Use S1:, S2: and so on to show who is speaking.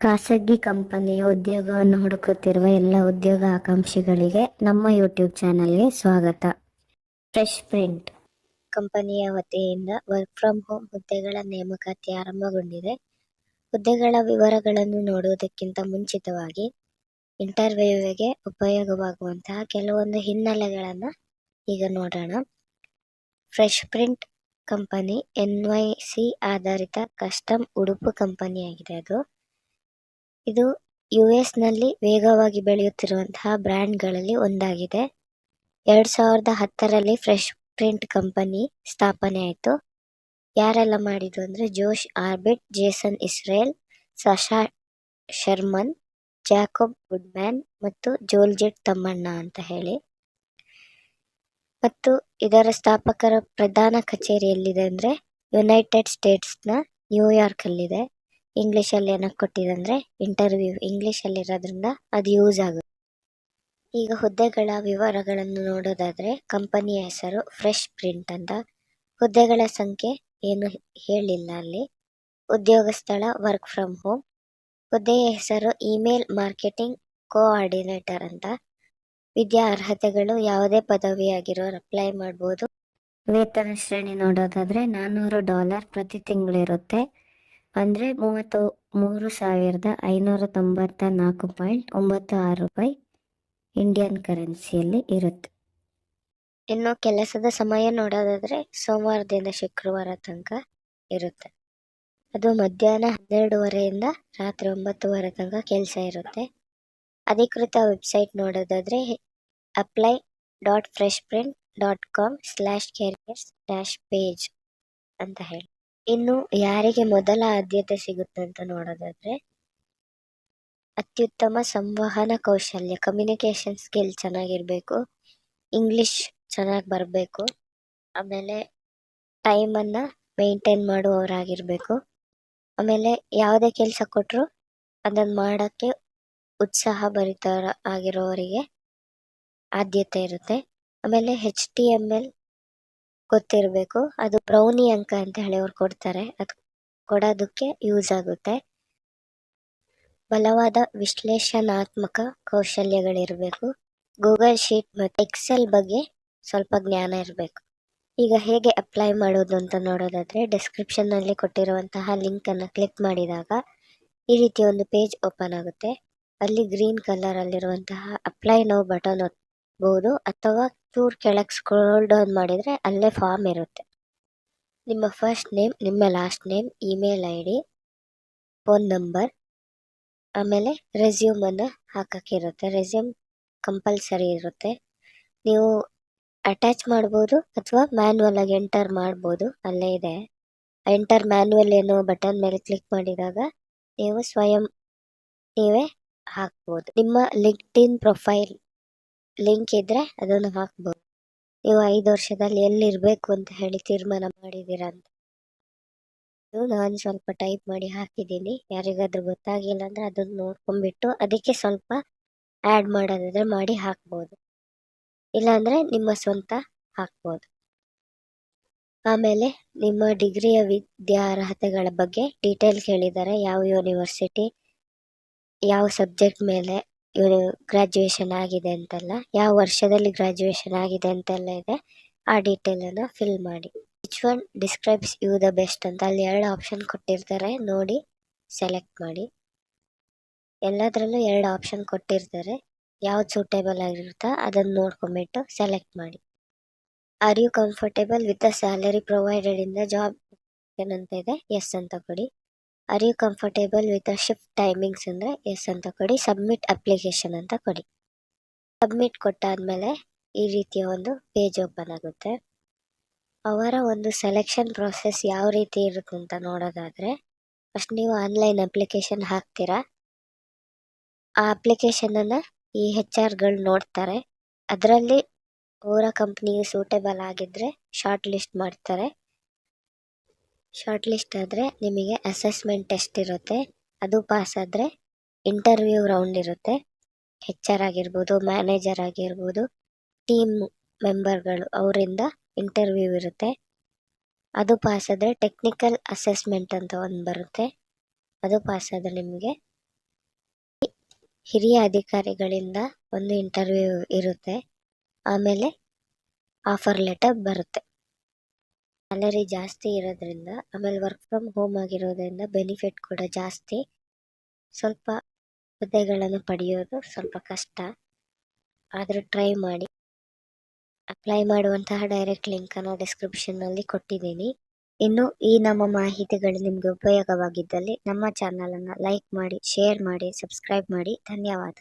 S1: ಖಾಸಗಿ ಕಂಪನಿಯ ಉದ್ಯೋಗವನ್ನು ಹುಡುಕುತ್ತಿರುವ ಎಲ್ಲ ಉದ್ಯೋಗ ಆಕಾಂಕ್ಷಿಗಳಿಗೆ ನಮ್ಮ ಯೂಟ್ಯೂಬ್ ಚಾನಲ್ಗೆ ಸ್ವಾಗತ. ಫ್ರೆಶ್ ಪ್ರಿಂಟ್ ಕಂಪನಿಯ ವತಿಯಿಂದ ವರ್ಕ್ ಫ್ರಮ್ ಹೋಮ್ ಹುದ್ದೆಗಳ ನೇಮಕಾತಿ ಆರಂಭಗೊಂಡಿದೆ. ಹುದ್ದೆಗಳ ವಿವರಗಳನ್ನು ನೋಡುವುದಕ್ಕಿಂತ ಮುಂಚಿತವಾಗಿ ಇಂಟರ್ವ್ಯೂವಿಗೆ ಉಪಯೋಗವಾಗುವಂತಹ ಕೆಲವೊಂದು ಹಿನ್ನೆಲೆಗಳನ್ನು ಈಗ ನೋಡೋಣ. Fresh Print company N Y C ಆಧಾರಿತ ಕಸ್ಟಮ್ ಉಡುಪು ಕಂಪನಿಯಾಗಿದೆ ಅದು. ಇದು ಯು ಎಸ್ನಲ್ಲಿ ವೇಗವಾಗಿ ಬೆಳೆಯುತ್ತಿರುವಂತಹ ಬ್ರ್ಯಾಂಡ್ಗಳಲ್ಲಿ ಒಂದಾಗಿದೆ. ಎರಡ್ ಸಾವಿರದ ಹತ್ತರಲ್ಲಿ ಫ್ರೆಶ್ ಪ್ರಿಂಟ್ ಕಂಪನಿ ಸ್ಥಾಪನೆ ಆಯಿತು. ಯಾರೆಲ್ಲ ಮಾಡಿದ್ದು ಅಂದ್ರೆ Josh Orbit, Jason Israel, Sasha Sharman, Jacob Goodman ಮತ್ತು ಜೋಲ್ಜೆಟ್ ತಮ್ಮಣ್ಣ ಅಂತ ಹೇಳಿ. ಮತ್ತು ಇದರ ಸ್ಥಾಪಕರ ಪ್ರಧಾನ ಕಚೇರಿ ಎಲ್ಲಿದೆ ಅಂದ್ರೆ ಯುನೈಟೆಡ್ ಸ್ಟೇಟ್ಸ್ನ ಇಂಗ್ಲಿಷ್ ಅಲ್ಲಿ ಏನಕ್ಕೆ ಕೊಟ್ಟಿದೆ ಇಂಟರ್ವ್ಯೂ ಇಂಗ್ಲಿಷ್ ಅಲ್ಲಿ ಇರೋದ್ರಿಂದ ಅದು ಯೂಸ್ ಆಗುತ್ತೆ. ಈಗ ಹುದ್ದೆಗಳ ವಿವರಗಳನ್ನು ನೋಡೋದಾದ್ರೆ ಕಂಪನಿಯ ಹೆಸರು ಫ್ರೆಶ್ ಪ್ರಿಂಟ್ ಅಂತ. ಹುದ್ದೆಗಳ ಸಂಖ್ಯೆ ಏನು ಹೇಳಿಲ್ಲ ಅಲ್ಲಿ. ಉದ್ಯೋಗ ಸ್ಥಳ ವರ್ಕ್ ಫ್ರಮ್ ಹೋಮ್ ಹುದ್ದೆಯ ಹೆಸರು ಇಮೇಲ್ ಮಾರ್ಕೆಟಿಂಗ್ ಕೋಆರ್ಡಿನೇಟರ್ ಅಂತ. ವಿದ್ಯಾ ಅರ್ಹತೆಗಳು ಯಾವುದೇ ಪದವಿಯಾಗಿರೋರು ಅಪ್ಲೈ ಮಾಡ್ಬೋದು. ವೇತನ ಶ್ರೇಣಿ ನೋಡೋದಾದ್ರೆ ನಾನ್ನೂರು ಡಾಲರ್ ಪ್ರತಿ ತಿಂಗಳಿರುತ್ತೆ. ಅಂದ್ರೆ ಮೂವತ್ತು, ಮೂರು ಸಾವಿರದ ಐನೂರ ತೊಂಬತ್ತ ನಾಲ್ಕು ಪಾಯಿಂಟ್ ಒಂಬತ್ತು ಆರು ರೂಪಾಯಿ ಇಂಡಿಯನ್ ಕರೆನ್ಸಿಯಲ್ಲಿ ಇರುತ್ತೆ. ಇನ್ನು ಕೆಲಸದ ಸಮಯ ನೋಡೋದಾದ್ರೆ ಸೋಮವಾರದಿಂದ ಶುಕ್ರವಾರ ತನಕ ಇರುತ್ತೆ. ಅದು ಮಧ್ಯಾಹ್ನ ಹನ್ನೆರಡುವರೆಯಿಂದ ರಾತ್ರಿ ಒಂಬತ್ತುವರೆ ತನಕ ಕೆಲಸ ಇರುತ್ತೆ. ಅಧಿಕೃತ ವೆಬ್ಸೈಟ್ ನೋಡೋದಾದ್ರೆ apply dot fresh print dot com slash careers dash page ಅಂತ ಹೇಳಿ. ಇನ್ನು ಯಾರಿಗೆ ಮೊದಲ ಆದ್ಯತೆ ಸಿಗುತ್ತೆ ಅಂತ ನೋಡೋದಾದ್ರೆ ಅತ್ಯುತ್ತಮ ಸಂವಹನ ಕೌಶಲ್ಯ ಕಮ್ಯುನಿಕೇಷನ್ ಸ್ಕಿಲ್ ಚೆನ್ನಾಗಿರ್ಬೇಕು ಇಂಗ್ಲಿಷ್ ಚೆನ್ನಾಗಿ ಬರಬೇಕು, ಆಮೇಲೆ ಟೈಮನ್ನು ಮೇಂಟೈನ್ ಮಾಡುವವರಾಗಿರ್ಬೇಕು, ಆಮೇಲೆ ಯಾವುದೇ ಕೆಲಸ ಕೊಟ್ಟರು ಅದನ್ನು ಮಾಡೋಕ್ಕೆ ಉತ್ಸಾಹ ಭರಿತ ಆಗಿರೋವರಿಗೆ ಆದ್ಯತೆ ಇರುತ್ತೆ. ಆಮೇಲೆ ಹೆಚ್ ಟಿ ಎಂ ಎಲ್ ಗೊತ್ತಿರಬೇಕು. ಅದು ಬ್ರೌನಿ ಅಂಕ ಅಂತ ಹೇಳಿ ಅವ್ರು ಕೊಡ್ತಾರೆ. ಅದು ಕೊಡೋದಕ್ಕೆ ಯೂಸ್ ಆಗುತ್ತೆ. ಬಲವಾದ ವಿಶ್ಲೇಷಣಾತ್ಮಕ ಕೌಶಲ್ಯಗಳಿರಬೇಕು. ಗೂಗಲ್ ಶೀಟ್ ಮತ್ತು ಎಕ್ಸೆಲ್ ಬಗ್ಗೆ ಸ್ವಲ್ಪ ಜ್ಞಾನ ಇರಬೇಕು. ಈಗ ಹೇಗೆ ಅಪ್ಲೈ ಮಾಡೋದು ಅಂತ ನೋಡೋದಾದರೆ ಡಿಸ್ಕ್ರಿಪ್ಷನ್ನಲ್ಲಿ ಕೊಟ್ಟಿರುವಂತಹ ಲಿಂಕ್ ಅನ್ನು ಕ್ಲಿಕ್ ಮಾಡಿದಾಗ ಈ ರೀತಿ ಒಂದು ಪೇಜ್ ಓಪನ್ ಆಗುತ್ತೆ. ಅಲ್ಲಿ ಗ್ರೀನ್ ಕಲರಲ್ಲಿರುವಂತಹ ಅಪ್ಲೈ ನೋ ಬಟನ್ ಒತ್ತಬಹುದು ಅಥವಾ ಟೂರ್ ಕೆಳಗೆ ಸ್ಕ್ರೋಲ್ ಡೌನ್ ಮಾಡಿದ್ರೆ ಅಲ್ಲೇ ಫಾರ್ಮ್ ಇರುತ್ತೆ. ನಿಮ್ಮ ಫಸ್ಟ್ ನೇಮ್ ನಿಮ್ಮ last name email I D phone number ಆಮೇಲೆ ರೆಸ್ಯೂಮನ್ನು ಹಾಕೋಕ್ಕಿರುತ್ತೆ ರೆಸ್ಯೂಮ್ ಕಂಪಲ್ಸರಿ ಇರುತ್ತೆ. ನೀವು ಅಟ್ಯಾಚ್ ಮಾಡ್ಬೋದು ಅಥವಾ ಮ್ಯಾನ್ಯಲಾಗಿ ಎಂಟರ್ ಮಾಡ್ಬೋದು. ಅಲ್ಲೇ ಇದೆ. ಎಂಟರ್ ಮ್ಯಾನ್ಯಲ್ ಏನೋ ಬಟನ್ ಮೇಲೆ ಕ್ಲಿಕ್ ಮಾಡಿದಾಗ ನೀವು ಸ್ವಯಂ ನೀವೇ ಹಾಕ್ಬೋದು. ನಿಮ್ಮ ಲಿಂಕ್ಡ್ ಇನ್ ಪ್ರೊಫೈಲ್ ಲಿಂಕ್ ಇದ್ರೆ ಅದನ್ನು ಹಾಕ್ಬೋದು. ನೀವು ಐದು ವರ್ಷದಲ್ಲಿ ಎಲ್ಲಿರ್ಬೇಕು ಅಂತ ಹೇಳಿ ತೀರ್ಮಾನ ಮಾಡಿದ್ದೀರಾ ಅಂತ. ನಾನು ಸ್ವಲ್ಪ ಟೈಪ್ ಮಾಡಿ ಹಾಕಿದ್ದೀನಿ. ಯಾರಿಗಾದ್ರೂ ಗೊತ್ತಾಗಿಲ್ಲ ಅಂದ್ರೆ ಅದನ್ನ ನೋಡ್ಕೊಂಡ್ಬಿಟ್ಟು ಅದಕ್ಕೆ ಸ್ವಲ್ಪ ಆ್ಯಡ್ ಮಾಡೋದಾದ್ರೆ ಮಾಡಿ ಹಾಕ್ಬೋದು. ಇಲ್ಲಾಂದ್ರೆ ನಿಮ್ಮ ಸ್ವಂತ ಹಾಕ್ಬೋದು. ಆಮೇಲೆ ನಿಮ್ಮ ಡಿಗ್ರಿಯ ವಿದ್ಯಾರ್ಹತೆಗಳ ಬಗ್ಗೆ ಡೀಟೇಲ್ ಹೇಳಿದ್ದಾರೆ ಯಾವ ಯೂನಿವರ್ಸಿಟಿ ಯಾವ ಸಬ್ಜೆಕ್ಟ್ ಮೇಲೆ ಗ್ರಾಜುಯೇಷನ್ ಆಗಿದೆ ಅಂತೆಲ್ಲ, ಯಾವ ವರ್ಷದಲ್ಲಿ ಗ್ರಾಜ್ಯುಯೇಷನ್ ಆಗಿದೆ ಅಂತೆಲ್ಲ ಇದೆ, ಆ ಡೀಟೇಲ್ ಅನ್ನು ಫಿಲ್ ಮಾಡಿ. Which one describes you the best ಅಂತ ಅಲ್ಲಿ ಎರಡು ಆಪ್ಷನ್ ಕೊಟ್ಟಿರ್ತಾರೆ, ನೋಡಿ ಸೆಲೆಕ್ಟ್ ಮಾಡಿ. ಎಲ್ಲದರಲ್ಲೂ ಎರಡು ಆಪ್ಷನ್ ಕೊಟ್ಟಿರ್ತಾರೆ, ಯಾವ್ದು ಸೂಟೇಬಲ್ ಆಗಿರುತ್ತೋ ಅದನ್ನು ನೋಡ್ಕೊಂಬಿಟ್ಟು ಸೆಲೆಕ್ಟ್ ಮಾಡಿ. Are you comfortable with the salary provided in the job ಏನಂತ ಇದೆ? ಎಸ್ ಅಂತ ಕೊಡಿ. Are you comfortable with a shift timings ಅಂದರೆ ಎಸ್ ಅಂತ ಕೊಡಿ. ಸಬ್ಮಿಟ್ ಅಪ್ಲಿಕೇಶನ್ ಅಂತ ಕೊಡಿ. ಸಬ್ಮಿಟ್ ಕೊಟ್ಟಾದ್ಮೇಲೆ ಈ ರೀತಿಯ ಒಂದು ಪೇಜ್ ಓಪನ್ ಆಗುತ್ತೆ. ಅವರ ಒಂದು ಸೆಲೆಕ್ಷನ್ ಪ್ರೊಸೆಸ್ ಯಾವ ರೀತಿ ಇರುತ್ತೆ ಅಂತ ನೋಡೋದಾದರೆ ಫಸ್ಟ್ ನೀವು ಆನ್ಲೈನ್ ಅಪ್ಲಿಕೇಶನ್ ಹಾಕ್ತೀರಾ? ಆ ಅಪ್ಲಿಕೇಶನನ್ನು ಈ ಹೆಚ್ ಆರ್ಗಳು ನೋಡ್ತಾರೆ. ಅದರಲ್ಲಿ ಅವರ ಕಂಪ್ನಿಗೆ ಸೂಟೇಬಲ್ ಆಗಿದ್ದರೆ ಶಾರ್ಟ್ ಲಿಸ್ಟ್ ಮಾಡ್ತಾರೆ. ಶಾರ್ಟ್ ಲಿಸ್ಟ್ ಆದರೆ ನಿಮಗೆ ಅಸೆಸ್ಮೆಂಟ್ ಟೆಸ್ಟ್ ಇರುತ್ತೆ. ಅದು ಪಾಸ್ ಆದರೆ ಇಂಟರ್ವ್ಯೂ ರೌಂಡ್ ಇರುತ್ತೆ. ಹೆಚ್ ಆರ್ ಆಗಿರ್ಬೋದು ಮ್ಯಾನೇಜರ್ ಆಗಿರ್ಬೋದು ಟೀಮ್ ಮೆಂಬರ್ಗಳು ಅವರಿಂದ ಇಂಟರ್ವ್ಯೂ ಇರುತ್ತೆ. ಅದು ಪಾಸ್ ಆದರೆ ಟೆಕ್ನಿಕಲ್ ಅಸೆಸ್ಮೆಂಟ್ ಅಂತ ಒಂದು ಬರುತ್ತೆ. ಅದು ಪಾಸ್ ಆದರೆ ನಿಮಗೆ ಹಿರಿಯ ಅಧಿಕಾರಿಗಳಿಂದ ಒಂದು ಇಂಟರ್ವ್ಯೂ ಇರುತ್ತೆ. ಆಮೇಲೆ ಆಫರ್ ಲೆಟರ್ ಬರುತ್ತೆ. ಸ್ಯಾಲರಿ ಜಾಸ್ತಿ ಇರೋದ್ರಿಂದ, ಆಮೇಲೆ ವರ್ಕ್ ಫ್ರಮ್ ಹೋಮ್ ಆಗಿರೋದ್ರಿಂದ ಬೆನಿಫಿಟ್ ಕೂಡ ಜಾಸ್ತಿ. ಸ್ವಲ್ಪ ಹುದ್ದೆಗಳನ್ನು ಪಡೆಯೋದು ಸ್ವಲ್ಪ ಕಷ್ಟ. ಆದರೂ ಟ್ರೈ ಮಾಡಿ. ಅಪ್ಲೈ ಮಾಡುವಂತಹ ಡೈರೆಕ್ಟ್ ಲಿಂಕನ್ನು ಡಿಸ್ಕ್ರಿಪ್ಷನ್ನಲ್ಲಿ ಕೊಟ್ಟಿದ್ದೀನಿ. ಇನ್ನು ಈ ನಮ್ಮ ಮಾಹಿತಿಗಳು ನಿಮಗೆ ಉಪಯೋಗವಾಗಿದ್ದಲ್ಲಿ ನಮ್ಮ ಚಾನಲನ್ನು ಲೈಕ್ ಮಾಡಿ ಶೇರ್ ಮಾಡಿ ಸಬ್ಸ್ಕ್ರೈಬ್ ಮಾಡಿ. ಧನ್ಯವಾದ.